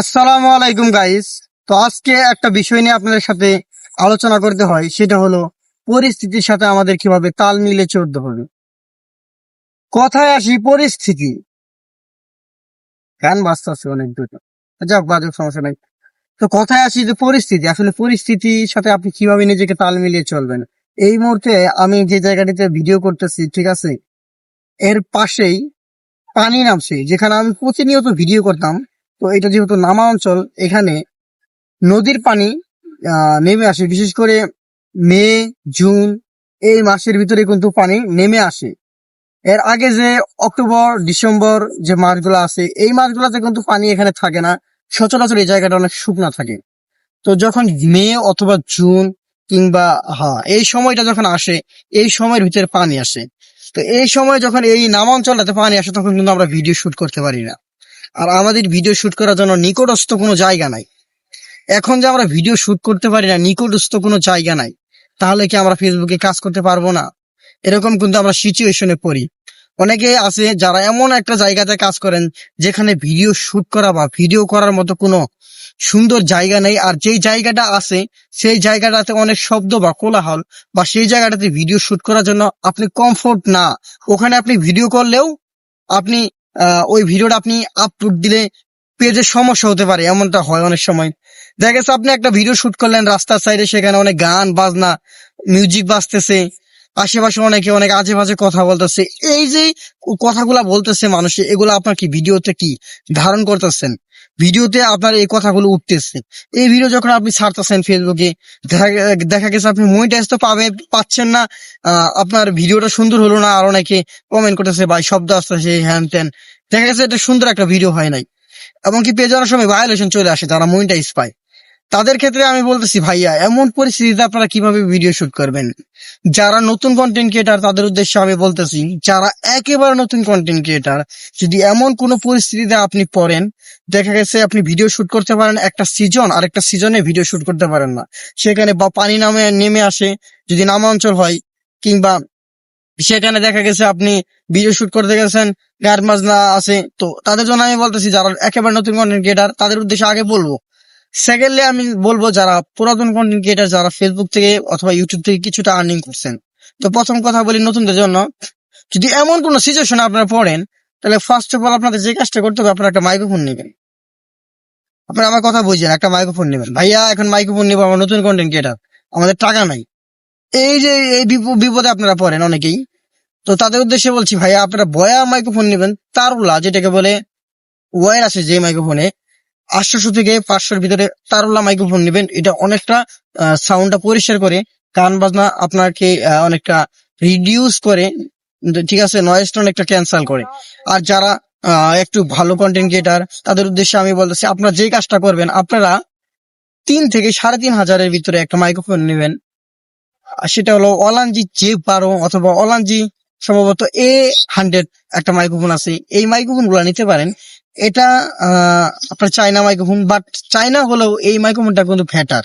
আসসালামু আলাইকুম গাইস তো আজকে একটা বিষয় নিয়ে আপনাদের সাথে আলোচনা করতে হয়। সেটা হলো পরিস্থিতির সাথে আমাদের কীভাবে তাল মিলে চলতে হবে। কথায় আসি পরিস্থিতি। গান বাজতেছে অনেক দুটো যাক, বাজুক, সমস্যা নাই। তো কথায় আসি যে পরিস্থিতি। আসলে পরিস্থিতির সাথে আপনি কীভাবে নিজেকে তাল মিলিয়ে চলবেন? এই মুহূর্তে আমি যে জায়গাটিতে ভিডিও করতেছি, ঠিক আছে? এর পাশেই পানি নামছে, যেখানে আমি প্রতিনিয়ত ভিডিও করতাম। তো এটা যেহেতু নামা অঞ্চল, এখানে নদীর পানি নেমে আসে। বিশেষ করে মে, জুন এই মাসের ভিতরে কিন্তু পানি নেমে আসে। এর আগে যে অক্টোবর, ডিসেম্বর যে মাসগুলো আছে, এই মাসগুলোতে কিন্তু পানি এখানে থাকে না। সচরাচর এই জায়গাটা অনেক শুকনা থাকে। তো যখন মে অথবা জুন কিংবা হ্যাঁ এই সময়টা যখন আসে, এই সময়ের ভিতরে পানি আসে। তো এই সময় যখন এই নাম অঞ্চলটাতে পানি আসে, তখন কিন্তু আমরা ভিডিও শুট করতে পারি না। আর আমাদের ভিডিও শুট করার জন্য নিকটস্থ কোনো জায়গা নাই। এখন যে আমরা ভিডিও শুট করতে পারি না, নিকটস্থ কোনো জায়গা নাই, তাহলে কি আমরা ফেসবুকে কাজ করতে পারব না? এরকম কিন্তু আমরা সিচুয়েশনে পড়ি। অনেকে আছে যারা এমন একটা জায়গাতে কাজ করেন, যেখানে ভিডিও শুট করা বা ভিডিও করার মতো কোনো সুন্দর জায়গা নেই, আর যেই জায়গাটা আছে, সেই জায়গাটাতে অনেক শব্দ বা কোলাহল, বা সেই জায়গাটাতে ভিডিও শুট করার জন্য আপনি কমফোর্ট না। ওখানে আপনি ভিডিও করলেও আপনি ওই ভিডিওটা আপনি আপলোড দিলে পেজে সমস্যা হতে পারে, এমনটা হয় অনেক সময়। দেখা গেছে আপনি একটা ভিডিও শুট করলেন রাস্তার সাইডে সেখানে অনেক গান, বাজনা মিউজিক বাজতেছে। আশেপাশে অনেকে অনেক আজে বাজে কথা বলতেছে। এই যে কথাগুলা বলতেছে মানুষে, এগুলো আপনার কি ভিডিওতে কি ধারণ করতেছেন? ভিডিওতে আপনার এই কথাগুলো উঠতেছে। এই ভিডিও যখন আপনি ছাড়তেছেন ফেসবুকে দেখা গেছে আপনি মনিটাইজ তো পাবে, পাচ্ছেন না। আপনার ভিডিওটা সুন্দর হলো না, আর অনেকে কমেন্ট করতেছে, ভাই, শব্দ আসতেছে হ্যান ত্যান। দেখা গেছে এটা সুন্দর একটা ভিডিও হয় নাই। এমনকি পেজ অনেক সময় ভায়োলেশন চলে আসে, যারা মনিটাইজ পায়। তাদের ক্ষেত্রে আমি বলতেছি, ভাইয়া, এমন পরিস্থিতিতে আপনারা কীভাবে ভিডিও শুট করবেন? যারা নতুন কন্টেন্ট ক্রিয়েটার তাদের উদ্দেশ্যে আমি বলতেছি, যারা একেবারে নতুন কন্টেন্ট ক্রিয়েটার যদি এমন কোন পরিস্থিতিতে আপনি পড়েন, দেখা গেছে আপনি ভিডিও শুট করতে পারেন একটা সিজন আর একটা সিজনে ভিডিও শুট করতে পারেন না। সেখানে বা পানি নামে, নেমে আসে, যদি নামা অঞ্চল হয়, কিংবা সেখানে দেখা গেছে আপনি ভিডিও শুট করতে গেছেন গার মাছ না আছে, তো তাদের জন্য আমি বলতেছি, যারা একেবারে নতুন কন্টেন্ট ক্রিয়েটার তাদের উদ্দেশ্যে আগে বলব সেকেন্ডলি আমি বলব যারা পুরাতন কন্টেন্ট ক্রিয়েটার যারা ফেসবুক থেকে অথবা ইউটিউব থেকে কিছুটা আর্নিং করছেন। তো প্রথম কথা বলি নতুনদের জন্য, যদি এমন কোন সিচুয়েশন আপনারা পড়েন, তাহলে ফার্স্ট অফ অল আপনাদের যে কাজটা করতে হবে, আপনারা একটা মাইক্রোফোন নেবেন। আপনারা আমার কথা বুঝছেন, একটা মাইক্রোফোন নেবেন। ভাইয়া, এখন মাইক্রোফোন নেব, আমার নতুন কন্টেন্ট ক্রিয়েটার আমাদের টাকা নাই। এই যে, এই বিপদে আপনারা পড়েন অনেকেই, তো তাদের উদ্দেশ্যে বলছি, ভাইয়া, আপনারা বয়া মাইক্রোফোন নেবেন তারুলা যেটাকে বলে ওয়ার আছে যে মাইক্রোফোনে আটশোশো থেকে পাঁচশোর ভিতরে তারুল্লা মাইক্রোফোন নেবেন। এটা অনেকটা সাউন্ডটা পরিষ্কার করে, গান, বাজনা আপনাকে অনেকটা রিডিউস করে, ঠিক আছে নয়েজটা অনেকটা ক্যান্সেল করে। আর যারা একটু ভালো কন্টেন্ট ক্রিয়েটার তাদের উদ্দেশ্যে আমি বলতেছি, আপনারা যে কাজটা করবেন, আপনারা তিন থেকে সাড়ে তিন হাজারের ভিতরে একটা মাইক্রোফোন নেবেন। সেটা হলো অলানজি জে বারো অথবা অলানজি সম্ভবত এ হান্ড্রেড একটা মাইক্রোফোন আছে। এই মাইক্রোফোনগুলো নিতে পারেন। এটা আপনার চাইনা মাইক্রোফোন বাট চাইনা হলেও এই মাইক্রোফোনটা কিন্তু ফ্যাটার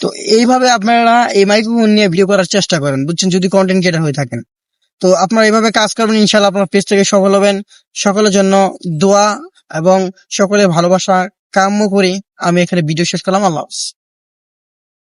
তো এইভাবে আপনারা এই মাইক্রোফোন নিয়ে ভিডিও করার চেষ্টা করেন, বুঝছেন? যদি কন্টেন্ট ক্রিয়েটার হয়ে থাকেন। তো আপনারা এইভাবে কাজ করবেন ইনশাল্লাহ আপনার পেজ থেকে সফল হবেন। সকলের জন্য দোয়া এবং সকলের ভালোবাসা কাম্য করে আমি এখানে ভিডিও শেষ করলাম। আল্লাহ।